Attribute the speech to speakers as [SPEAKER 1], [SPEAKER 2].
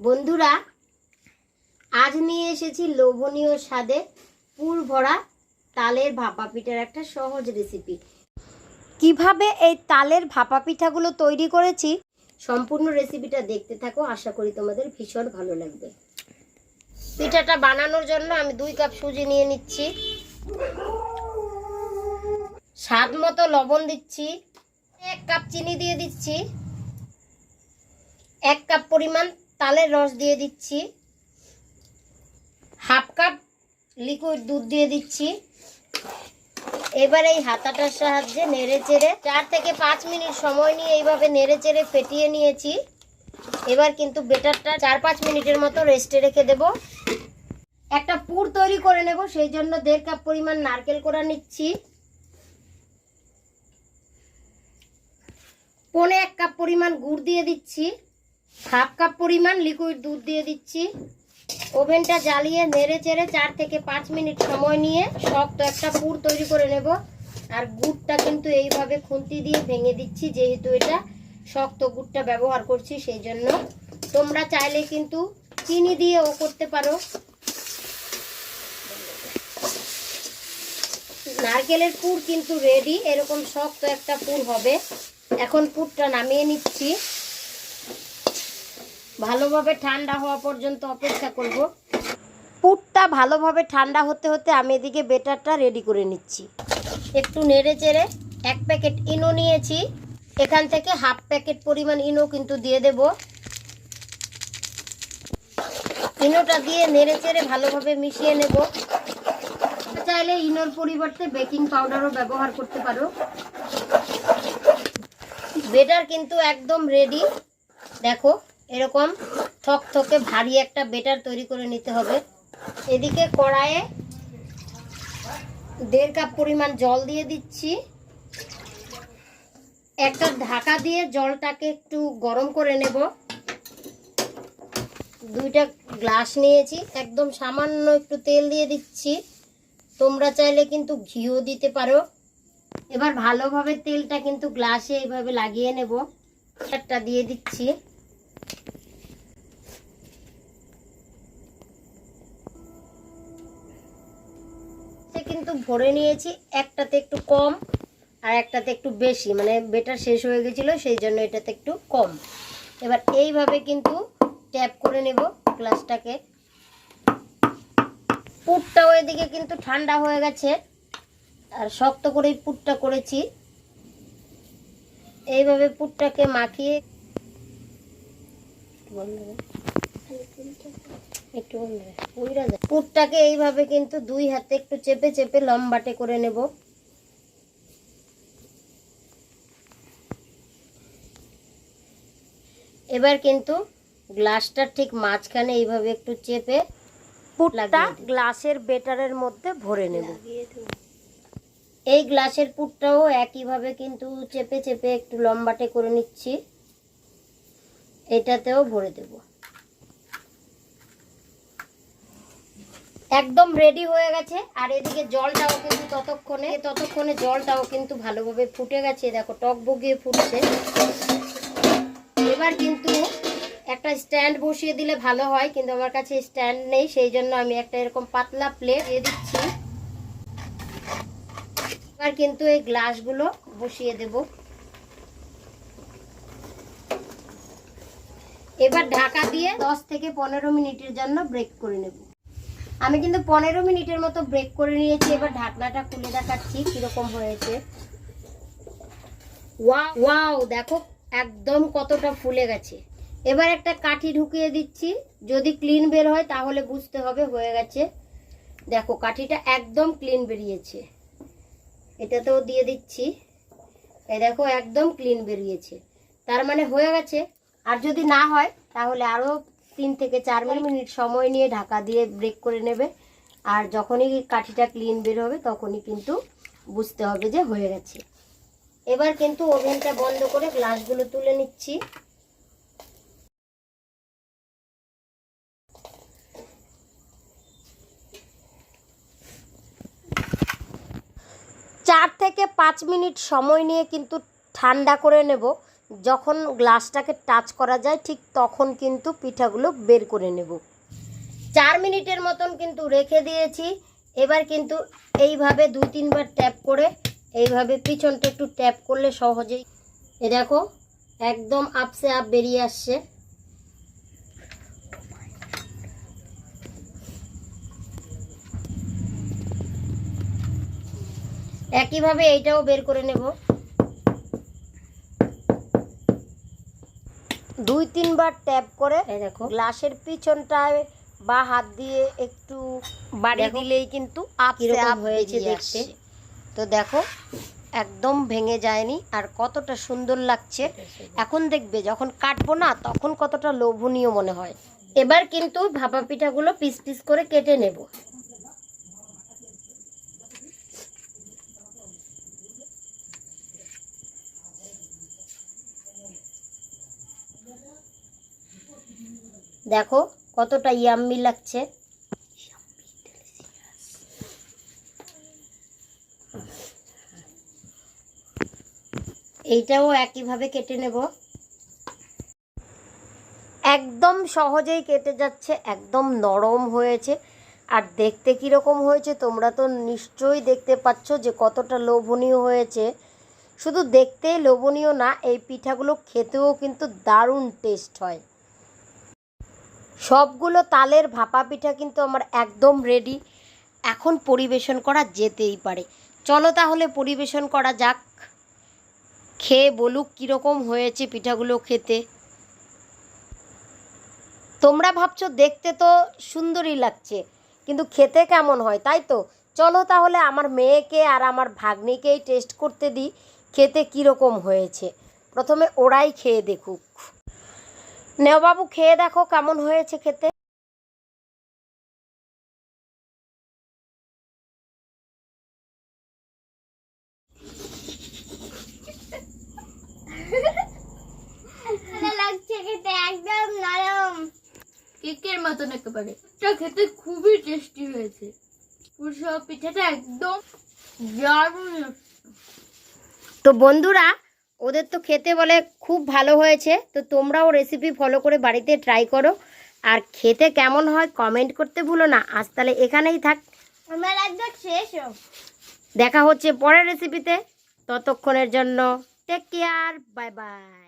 [SPEAKER 1] বন্ধুরা, আজ নিয়ে এসেছি লোভনীয় স্বাদে পুর ভরা তালের ভাপা পিঠার একটা সহজ রেসিপি কীভাবে এই তালের ভাপা পিঠাগুলো তৈরি করেছি সম্পূর্ণ রেসিপিটা দেখতে থাকো, আশা করি তোমাদের ভীষণ ভালো লাগবে। পিঠাটা বানানোর জন্য আমি দুই কাপ সুজি নিয়ে নিচ্ছি। স্বাদ মতো লবণ দিচ্ছি। এক কাপ চিনি দিয়ে দিচ্ছি। এক কাপ পরিমাণ তালের রস দিয়ে দিচ্ছি। হাফ কাপ লিকুইড দুধ দিয়ে দিচ্ছি। এবার এই হাতাটার সাহায্যে নেড়ে চেড়ে চার থেকে পাঁচ মিনিট সময় নিয়ে এইভাবে নেড়ে চেড়ে ফেটিয়ে নিয়েছি। এবার কিন্তু বেটারটা চার পাঁচ মিনিটের মতো রেস্টে রেখে দেব। একটা পুর তৈরি করে নেব, সেই জন্য দেড় কাপ পরিমাণ নারকেল কোড়া নিচ্ছি। পনে এক কাপ পরিমাণ গুড় দিয়ে দিচ্ছি। হাফ কাপ পরিমাণ লিকুইড দুধ দিয়ে দিচ্ছি। ওভেনটা জ্বালিয়ে নেড়ে চেড়ে চার থেকে পাঁচ মিনিট সময় নিয়ে শক্ত একটা পুর তৈরি করে নেব। আর গুড়টা কিন্তু এইভাবে খুন্তি দিয়ে ভেঙে দিচ্ছি, যেহেতু এটা শক্ত গুড়টা ব্যবহার করছি সেই জন্য। তোমরা চাইলে কিন্তু চিনি দিয়েও করতে পারো। নারকেলের পুর কিন্তু রেডি এরকম শক্ত একটা পুর হবে। এখন পুরটা নামিয়ে নিচ্ছি। ভালোভাবে ঠান্ডা হওয়া পর্যন্ত অপেক্ষা করব। পুরটা ভালোভাবে ঠান্ডা হতে হতে আমি এদিকে বেটারটা রেডি করে নিচ্ছি। একটু নেড়ে চেড়ে এক প্যাকেট ইনো নিয়েছি। এখান থেকে হাফ প্যাকেট পরিমাণ ইনো কিন্তু দিয়ে দেব। ইনোটা দিয়ে নেড়ে চেড়ে ভালোভাবে মিশিয়ে নেব। চাইলে ইনোর পরিবর্তে বেকিং পাউডারও ব্যবহার করতে পারো। বেটার কিন্তু একদম রেডি। দেখো এরকম থকথকে ভারী একটা বেটার তৈরি করে নিতে হবে। এদিকে কড়াইয়ে দেড় কাপ পরিমাণ জল দিয়ে দিচ্ছি। একটা ঢাকা দিয়ে জলটাকে একটু গরম করে নেব। দুইটা গ্লাস নিয়েছি। একদম সামান্য একটু তেল দিয়ে দিচ্ছি। তোমরা চাইলে কিন্তু ঘিও দিতে পারো। এবার ভালোভাবে তেলটা কিন্তু গ্লাসে এইভাবে লাগিয়ে নেব। একটা দিয়ে দিচ্ছি। কিন্তু ভরে নিয়েছি, একটাতে একটু কম আর একটাতে একটু বেশি মানে বেটার শেষ হয়ে গেছিল, সেই জন্য এটাতে একটু কম। এবার এইভাবে কিন্তু ট্যাপ করে নেব গ্লাসটাকে। পুরটাও এদিকে কিন্তু ঠান্ডা হয়ে গেছে, আর শক্ত করেই পুরটা করেছি। এইভাবে পুরটাকে মাখিয়ে একটু যায়। পুরটাকে এইভাবে কিন্তু দুই হাতে একটু চেপে চেপে লম্বাটে করে নেব। এবার কিন্তু গ্লাসটা ঠিক মাঝখানে এইভাবে একটু চেপে পুরটা গ্লাসের বেটারের মধ্যে ভরে নেব। এই গ্লাসের পুরটাও একইভাবে কিন্তু চেপে চেপে একটু লম্বাটে করে নিচ্ছি। এটাতেও ভরে দেব। একদম রেডি হয়ে গেছে। আর এদিকে জলটাও কিন্তু ততক্ষণে ততক্ষণে জলটাও কিন্তু ভালোভাবে ফুটে গেছে। দেখো, টক বগিয়ে ফুটছে। এবার কিন্তু একটা স্ট্যান্ড বসিয়ে দিলে ভালো হয়, কিন্তু আমার কাছে স্ট্যান্ড নেই, সেই জন্য আমি একটা এরকম পাতলা প্লেট দিয়ে দিচ্ছি। এবার কিন্তু এই গ্লাসগুলো বসিয়ে দেব। এবার ঢাকা দিয়ে দশ থেকে পনেরো মিনিটের জন্য ব্রেক করে নেব। আমি কিন্তু পনেরো মিনিটের মতো ব্রেক করে নিয়েছি, এবার ঢাকনাটা খুলে দেখাচ্ছি কীরকম হয়েছে। ওয়াও ওয়াও, দেখো একদম কতটা ফুলে গেছে। এবার একটা কাঠি ঢুকিয়ে দিচ্ছি। যদি ক্লিন বের হয় তাহলে বুঝতে হবে হয়ে গেছে। দেখো কাঠিটা একদম ক্লিন বেরিয়েছে। এটাতেও দিয়ে দিচ্ছি। এ দেখো একদম ক্লিন বেরিয়েছে। তার মানে হয়ে গেছে আর যদি না হয়, তাহলে আরও তিন থেকে চার মিনিট সময় নিয়ে ঢাকা দিয়ে ব্রেক করে নেবে। আর যখনই কাঠিটা ক্লিন বের হবে, তখনই কিন্তু বুঝতে হবে যে হয়ে গেছে। এবার কিন্তু ওভেনটা বন্ধ করে গ্লাসগুলো তুলে নিচ্ছি। চার থেকে পাঁচ মিনিট সময় নিয়ে কিন্তু ঠান্ডা করে নেব। যখন গ্লাসটাকে টাচ করা যায়, ঠিক তখন কিন্তু পিঠাগুলো বের করে নেব। চার মিনিটের মতন কিন্তু রেখে দিয়েছি। এবার কিন্তু এইভাবে দুই তিনবার ট্যাপ করে, এইভাবে পিছনটা একটু ট্যাপ করলে সহজেই। এ দেখো, একদম আপসে আপ বেরিয়ে আসছে। একইভাবে এইটাও বের করে নেব। দুই তিনবার ট্যাপ করে দেখো। গ্লাসের পিছনটায় বা হাত দিয়ে একটু বাড়ি দিলেই কিন্তু
[SPEAKER 2] কীরকম হয়েছে। দেখতে।
[SPEAKER 1] তো দেখো একদম ভেঙে যায়নি আর কতটা সুন্দর লাগছে। এখন দেখবে যখন কাটবো না তখন কতটা লোভনীয় মনে হয়। এবার কিন্তু ভাপা পিঠাগুলো পিস পিস করে কেটে নেব। দেখো কতটা ইয়াম্মি লাগছে। এইটাও একইভাবে কেটে নেব। একদম সহজেই কেটে যাচ্ছে, একদম নরম হয়েছে। আর দেখতে কীরকম হয়েছে তোমরা তো নিশ্চয়ই দেখতে পাচ্ছ যে কতটা লোভনীয় হয়েছে। শুধু দেখতেই লোভনীয় না, এই পিঠাগুলো খেতেও কিন্তু দারুণ টেস্ট হয়। সবগুলো তালের ভাপা পিঠা কিন্তু আমার একদম রেডি এখন পরিবেশন করা যেতেই পারে। চলো তাহলে পরিবেশন করা যাক। খেয়ে বলুক কীরকম হয়েছে পিঠাগুলো খেতে। তোমরা ভাবছ দেখতে তো সুন্দরই লাগছে, কিন্তু খেতে কেমন হয়, তাই তো? চলো তাহলে আমার মেয়েকে আর আমার ভাগ্নিকেই টেস্ট করতে দিই, খেতে কীরকম হয়েছে। প্রথমে ওরাই খেয়ে দেখুক। নেও বাবু খেয়ে দেখো কেমন হয়েছে খেতে।
[SPEAKER 2] ভালো লাগছে খেতে একদম নরম।
[SPEAKER 3] কেকের মতন একেবারে। এটা খেতে খুবই টেস্টি হয়েছে। পিঠাটা একদম দারুণ
[SPEAKER 1] তো বন্ধুরা ওদের তো খেতে বলে খুব ভালো হয়েছে তো তোমরাও রেসিপি ফলো করে বাড়িতে ট্রাই করো। আর খেতে কেমন হয় কমেন্ট করতে ভুলো না আজ তাহলে এখানেই থাক।
[SPEAKER 2] আমার একদম শেষ
[SPEAKER 1] দেখা হচ্ছে পরের রেসিপিতে ততক্ষণের জন্য টেক কেয়ার বাই বাই